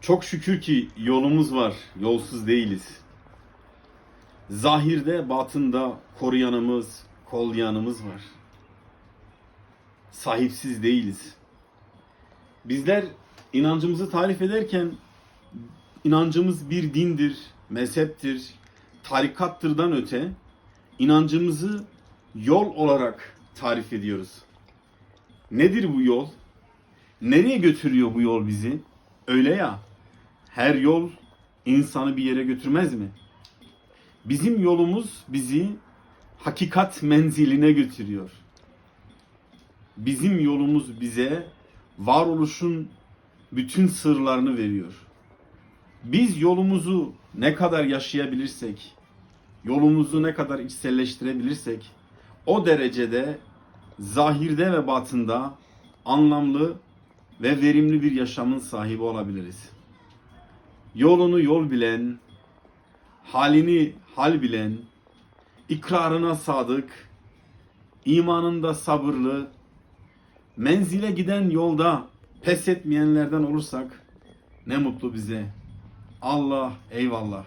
Çok şükür ki yolumuz var, yolsuz değiliz. Zahirde, batında koruyanımız, kollayanımız var. Sahipsiz değiliz. Bizler inancımızı tarif ederken inancımız bir dindir, mezheptir, tarikattırdan öte inancımızı yol olarak tarif ediyoruz. Nedir bu yol? Nereye götürüyor bu yol bizi? Öyle ya. Her yol insanı bir yere götürmez mi? Bizim yolumuz bizi hakikat menziline götürüyor. Bizim yolumuz bize varoluşun bütün sırlarını veriyor. Biz yolumuzu ne kadar yaşayabilirsek, yolumuzu ne kadar içselleştirebilirsek o derecede zahirde ve batında anlamlı ve verimli bir yaşamın sahibi olabiliriz. Yolunu yol bilen, halini hal bilen, ikrarına sadık, imanında sabırlı, menzile giden yolda pes etmeyenlerden olursak ne mutlu bize. Allah eyvallah.